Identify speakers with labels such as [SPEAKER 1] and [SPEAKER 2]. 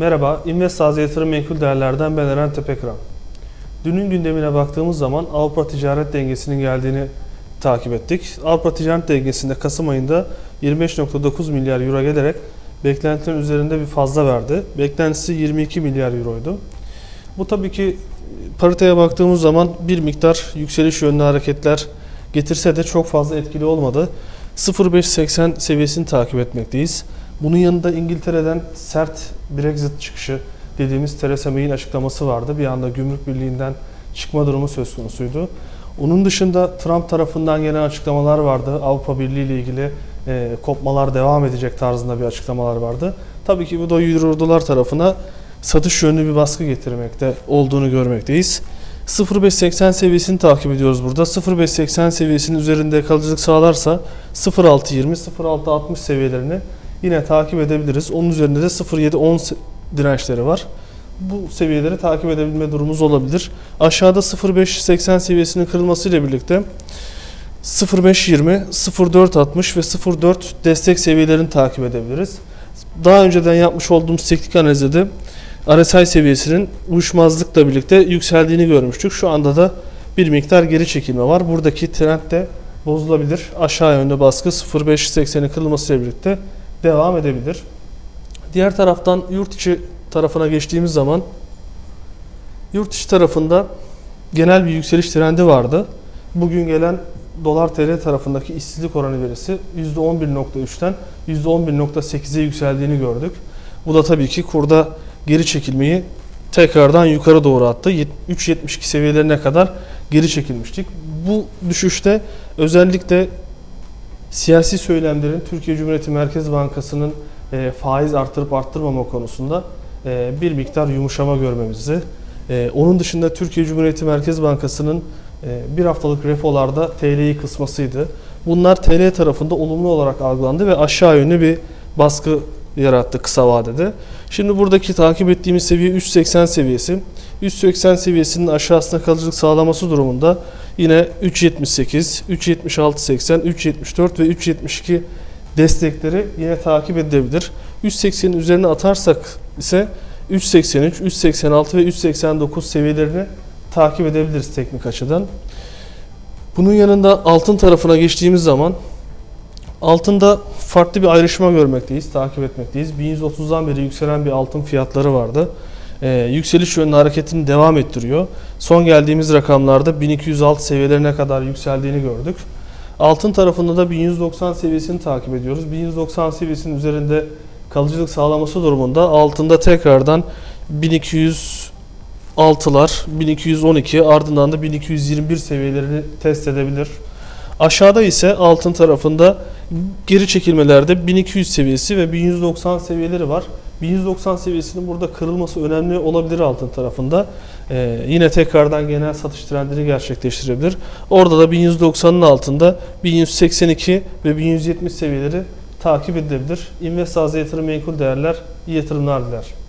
[SPEAKER 1] Merhaba, İnvestaz Yatırım Menkul Değerler'den ben Eren Tepekran. Dünün gündemine baktığımız zaman Avrupa ticaret dengesinin geldiğini takip ettik. Avrupa ticaret dengesinde Kasım ayında 25.9 milyar euro gelerek beklentilerin üzerinde bir fazla verdi. Beklentisi 22 milyar euroydu. Bu tabii ki pariteye baktığımız zaman bir miktar yükseliş yönlü hareketler getirse de çok fazla etkili olmadı. 0.580 seviyesini takip etmekteyiz. Bunun yanında İngiltere'den sert Brexit çıkışı dediğimiz Theresa May'in açıklaması vardı. Bir anda gümrük birliğinden çıkma durumu söz konusuydu. Onun dışında Trump tarafından gelen açıklamalar vardı. Avrupa Birliği ile ilgili e, kopmalar devam edecek tarzında bir açıklamalar vardı. Tabii ki bu da Euro dolar tarafına satış yönlü bir baskı getirmekte olduğunu görmekteyiz. 0.580 seviyesini takip ediyoruz burada. 0.580 seviyesinin üzerinde kalıcılık sağlarsa 0.620, 0.660 seviyelerini yine takip edebiliriz. Onun üzerinde de 0.710 dirençleri var. Bu seviyeleri takip edebilme durumumuz olabilir. Aşağıda 0.580 seviyesinin kırılmasıyla birlikte 0.520, 0.460 ve 0.4 destek seviyelerini takip edebiliriz. Daha önceden yapmış olduğumuz teknik analizde de RSI seviyesinin uyuşmazlıkla birlikte yükseldiğini görmüştük. Şu anda da bir miktar geri çekilme var. Buradaki trend de bozulabilir. Aşağı yönde baskı 0.580'in kırılmasıyla birlikte devam edebilir. Diğer taraftan yurt içi tarafına geçtiğimiz zaman yurt içi tarafında genel bir yükseliş trendi vardı. Bugün gelen dolar TL tarafındaki işsizlik oranı verisi %11.3'ten %11.8'e yükseldiğini gördük. Bu da tabii ki kurda geri çekilmeyi tekrardan yukarı doğru attı. 3.72 seviyelerine kadar geri çekilmiştik. Bu düşüşte özellikle siyasi söylemlerin Türkiye Cumhuriyeti Merkez Bankası'nın e, faiz artırıp arttırmama konusunda e, bir miktar yumuşama görmemizi, e, onun dışında Türkiye Cumhuriyeti Merkez Bankası'nın e, bir haftalık repolarda TL'yi kısmasıydı. Bunlar TL tarafında olumlu olarak algılandı ve aşağı yönlü bir baskı yarattı kısa vadede. Şimdi buradaki takip ettiğimiz seviye 380 seviyesi. 380 seviyesinin aşağısına kalıcılık sağlaması durumunda yine 378, 376.80, 374 ve 372 destekleri yine takip edilebilir. 380'in üzerine atarsak ise 383, 386 ve 389 seviyelerini takip edebiliriz teknik açıdan. Bunun yanında altın tarafına geçtiğimiz zaman altında farklı bir ayrışma görmekteyiz, takip etmekteyiz. 1130'dan beri yükselen bir altın fiyatları vardı. Ee, yükseliş yönlü hareketini devam ettiriyor. Son geldiğimiz rakamlarda 1206 seviyelerine kadar yükseldiğini gördük. Altın tarafında da 1190 seviyesini takip ediyoruz. 1190 seviyesinin üzerinde kalıcılık sağlaması durumunda altında tekrardan 1206'lar, 1212 ardından da 1221 seviyelerini test edebilir. Aşağıda ise altın tarafında geri çekilmelerde 1200 seviyesi ve 1190 seviyeleri var. 1190 seviyesinin burada kırılması önemli olabilir altın tarafında. Ee, yine tekrardan genel satış trendini gerçekleştirebilir. Orada da 1190'ın altında 1182 ve 1170 seviyeleri takip edilebilir. İnvestaz yatırım menkul değerler iyi yatırımlar diler.